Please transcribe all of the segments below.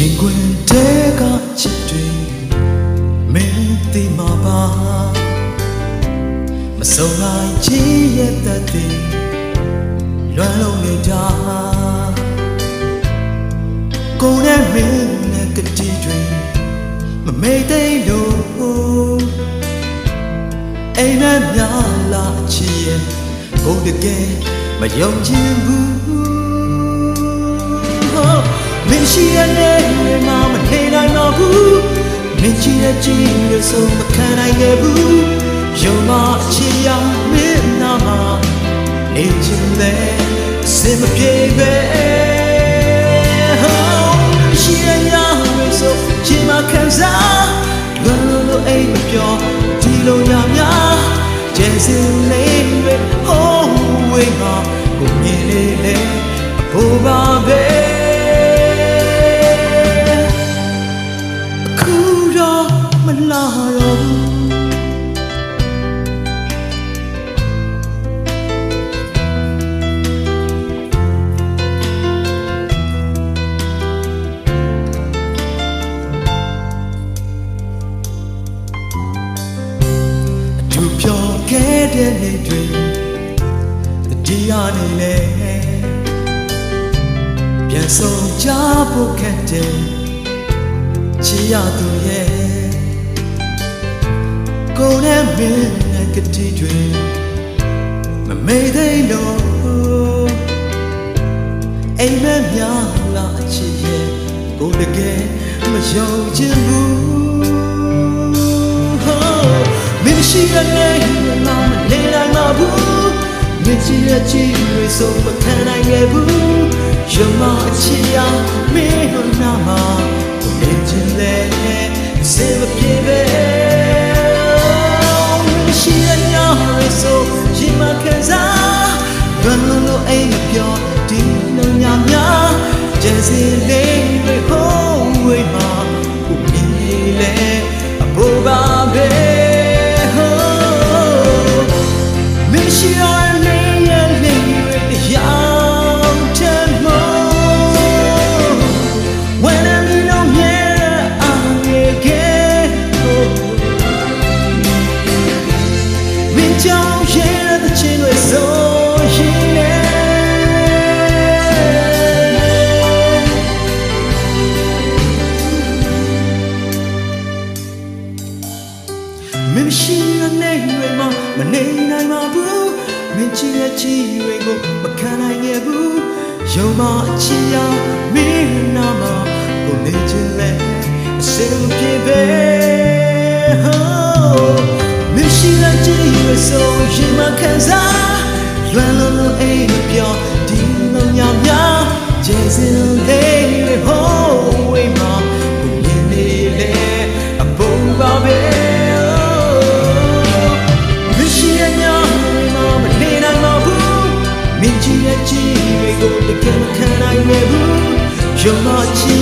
ရင်ခွင်တဲကချစ်တွေမင်းသိမှာပါမစုံနိုင်ချီရဲ့တတ်တယ်လွမ်းလုံးနေတာကိုယ်နဲ့မင်းနဲ့ကတိတွေမမေ့သိလို့အိမ်နဲ့များလာချီရဲ့ကိုယ်တကယ်မယုံကြည်ဘူး Oh, မင်းရှိရတဲ့ တော့ဘူးမင်းရှိတဲ့ကြည့်ရဆိုမခံနိုင်ခဲ့ဘူးယုံမချီရမင်းနာမှာနေချင်တယ်အစင်မပြေပဲ တရားနေလေပြန်ဆုံးကြဖို့ခက်တယ်ချီရသူရဲ့ကိုယ်နဲ့မင်းနဲ့ကတိတွေမမေ့သေးလို့အိမ်မက်များလာအချစ်ရဲ့ကိုယ်တကယ်မယုံချင်ဘူးမင်းရှိတဲ့နေမှာမနေနိုင်ပါဘူး မင်းကြည့်တဲ့ကြည့်တွေဆိုမခံနိုင်ခဲ့ဘူးရမအချစ်ရမင်းတို့နာမှာကိုနေချင်လေစေမပြေ Min chong yeah the chin was so yeah မင်းရှိရနေရွယ်မှာမနေနိုင်ပါဘူးမင်းချစ်ရဲ့ချီတွေကိုမခံနိုင်ခဲ့ဘူးယုံမအချစ်ရမင်းနာမှာကိုနေချင်လဲအစင်ပြေပဲမင်းရှိတဲ့ချီ တွေဆိုရင်မခံစားလွယ်လုံးလုံးအိမ်မပြောဒီလိုညများကျဲစင်လေးတွေဟိုးဝေးမှာကိုမြင်နေလေအပုံပါပဲမရှိရညာမမနေနိုင်ပါဘူးမင်းကြီးရဲ့ကြီးတွေကိုတကယ်မခံနိုင်ခဲ့ဘူးယုံမချီ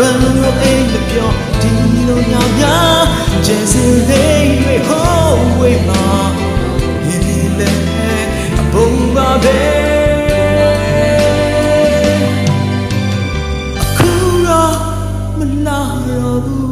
လွန်လို့အိမ်မပြောဒီလိုညများကျန်စီလေးတွေဟိုးဝေးမှာဒီလေအပုံပါပဲအခုတော့မလာတော့ဘူး